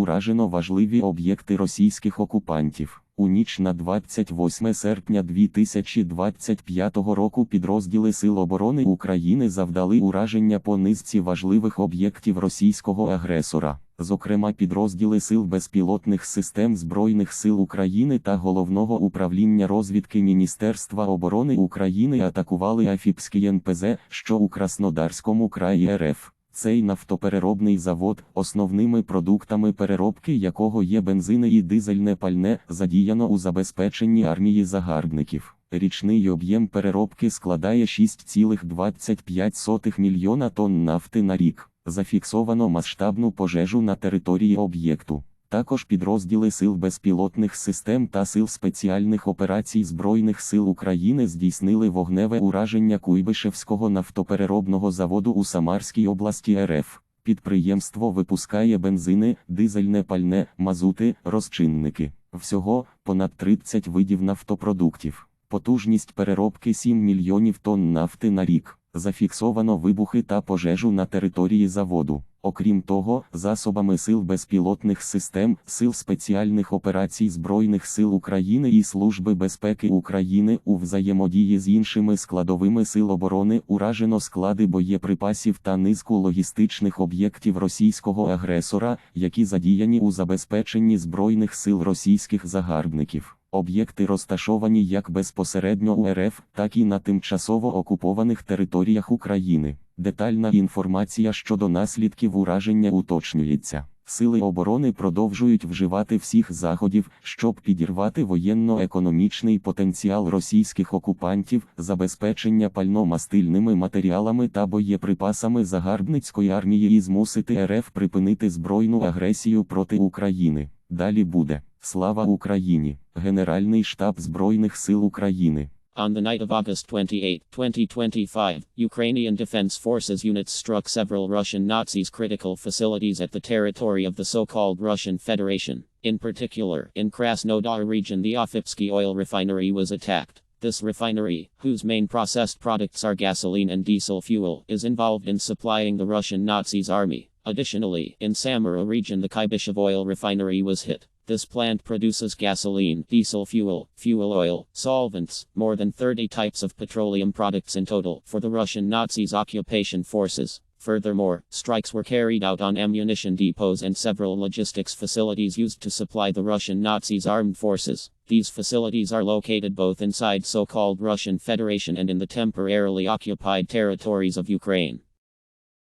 Уражено важливі об'єкти російських окупантів. У ніч на 28 серпня 2025 року підрозділи Сил оборони України завдали ураження по низці важливих об'єктів російського агресора. Зокрема, підрозділи Сил безпілотних систем Збройних сил України та Головного управління розвідки Міністерства оборони України атакували Афіпський НПЗ, що у Краснодарському краї РФ. Цей нафтопереробний завод, основними продуктами переробки якого є бензини і дизельне пальне, задіяно у забезпеченні армії загарбників. Річний об'єм переробки складає 6,25 мільйона тонн нафти на рік. Зафіксовано масштабну пожежу на території об'єкту. Також підрозділи Сил безпілотних систем та Сил спеціальних операцій Збройних сил України здійснили вогневе ураження Куйбишевського нафтопереробного заводу у Самарській області РФ. Підприємство випускає бензини, дизельне пальне, мазути, розчинники. Всього понад 30 видів нафтопродуктів. Потужність переробки 7 мільйонів тонн нафти на рік. Зафіксовано вибухи та пожежу на території заводу. Окрім того, засобами сил безпілотних систем, сил спеціальних операцій Збройних сил України і Служби безпеки України у взаємодії з іншими складовими сил оборони уражено склади боєприпасів та низку логістичних об'єктів російського агресора, які задіяні у забезпеченні Збройних сил російських загарбників. Об'єкти розташовані як безпосередньо у РФ, так і на тимчасово окупованих територіях України. Детальна інформація щодо наслідків ураження уточнюється. Сили оборони продовжують вживати всіх заходів, щоб підірвати воєнно-економічний потенціал російських окупантів, забезпечення пально-мастильними матеріалами та боєприпасами загарбницької армії і змусити РФ припинити збройну агресію проти України. Далі буде слава Україні, Генеральний штаб Збройних сил України. On the night of August 28, 2025, Ukrainian Defense Forces units struck several Russian Nazis' critical facilities at the territory of the so called Russian Federation. In particular, in Krasnodar region, the Ofipsky oil refinery was attacked. This refinery, whose main processed products are gasoline and diesel fuel, is involved in supplying the Russian Nazis' army. Additionally, in Samara region, the Kybyshev oil refinery was hit. This plant produces gasoline, diesel fuel, fuel oil, solvents, more than 30 types of petroleum products in total for the Russian Nazis' occupation forces. Furthermore, strikes were carried out on ammunition depots and several logistics facilities used to supply the Russian Nazis' armed forces. These facilities are located both inside so called Russian Federation and in the temporarily occupied territories of Ukraine.